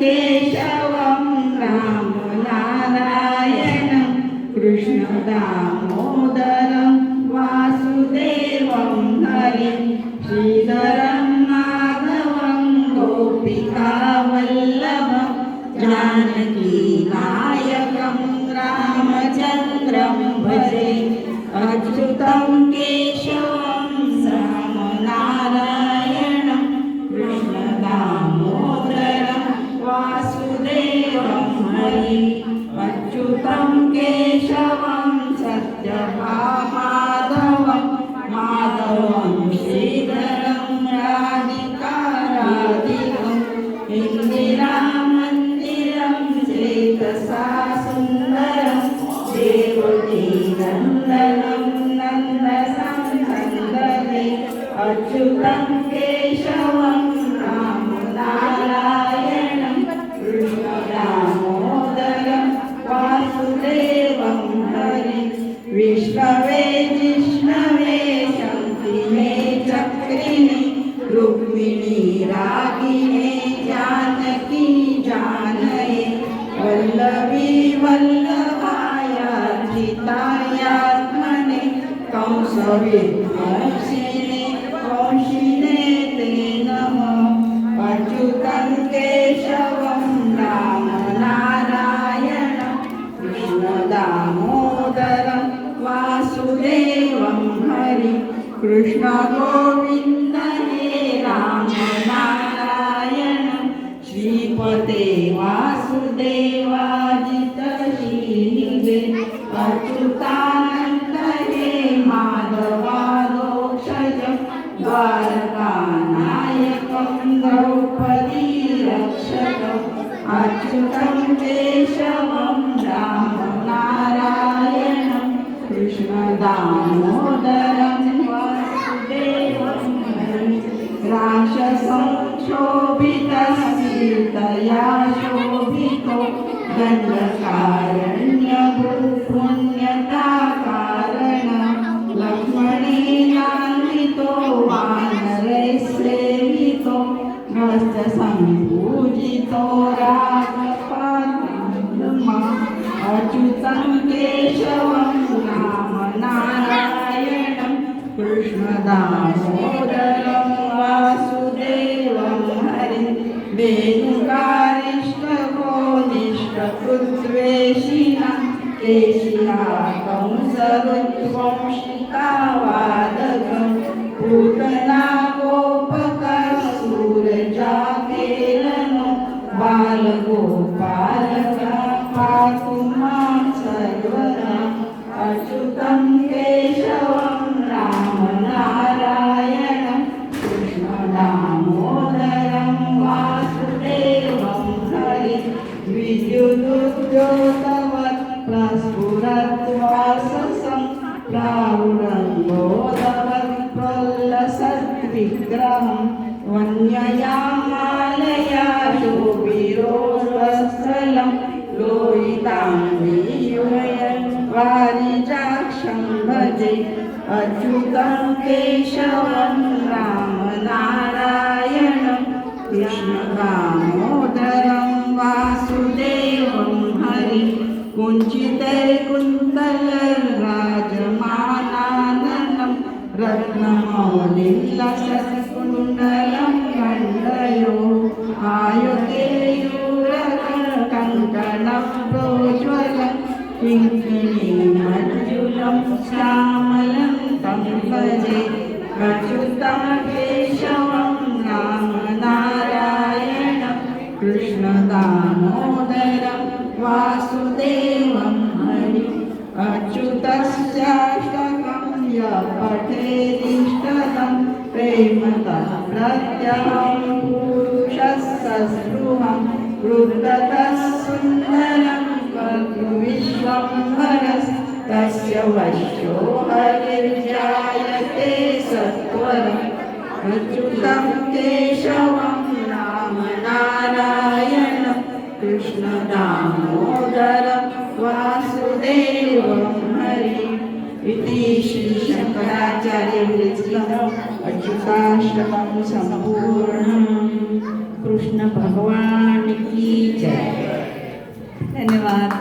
കേശവം രാമനാരായണം കൃഷ്ണദാമോദരം വാസുദേവം ഹരി ശ്രീധരം മാധവം ഗോപികാവല്ലഭം ജാനകീനായകം രാമചന്ദ്രം ഭജേ അച്യുതം കേശവം अच्युतं केशवं सत्यभामाधवं माधवं श्रीधरं राधिकाराधिकम् इन्दिरामन्दिरं चेतसा सुन्दरं देवकी नन्दनं नन्दसन्दने अच्युतं केशवं भवे विष्णवे शङ्किने चक्रिणे रुक्मिणी रागिणे जानकी जानये वल्लवी वल्लभाया धृतायात्मने कंसविध्वंसि हरि कृष्ण गोविन्द हे राम नारायण, श्रीपते वासुदेवाजित श्रीनिधे अच्युतानन्द हे माधवालोक्षज द्वारकानायकं द्रौपदी रक्षकम् अच्युतं केशवं रामनारायणं कृष्णदामोदरं शोभित सीतया शोभितो दण्डकारण्यभूपुण्यता कारण लक्ष्मणेनान्वितो वानरैस्सेवितो हस्तसम्पूजितो रागपालमा अच्युतं केशवं नाम नारायणं कृष्णदामोदर देशिका कंस वंशिका वादक पूतना गोपकर सूर बालगोपाल प्रलसद्विग्रहं वन्यया मालया शोभिरोस्वस्थलं लोहिताङ्गीयुयन् वारिजाक्षं भजे अच्युतं केशवं रामनारायणं कृष्णदामोदरं കുഞ്ചിതൈകുന്തലർ രാജമാനാനന്ദം രത്നമൗലില്ല ശശികുണ്ടലം കണ്ടയോ? ആയുധേയൂര കങ്കണം പ്രോജ്വലം കിങ്കിണി മഞ്ജുലം ശ്യാമലം തം ഭജേ അച്യുതം കേശവം നാമനാരായണം കൃഷ്ണദാമോദരം വാസുദേവ अच्युतस्याष्टकं य पठेदिष्टतं प्रेमतः प्रत्यहं पुरुषः सस्पृहं वृद्धतः सुन्दरं कर्तुविश्वम्भरस्तस्य वश्यो हरिर्जायते सत्वरम्। अच्युतं केशवं कृष्ण दामोदर वासुदेव हरि इति श्री शङ्कराचार्यविरचितम् अच्युताष्टकं की जय। धन्यवाद।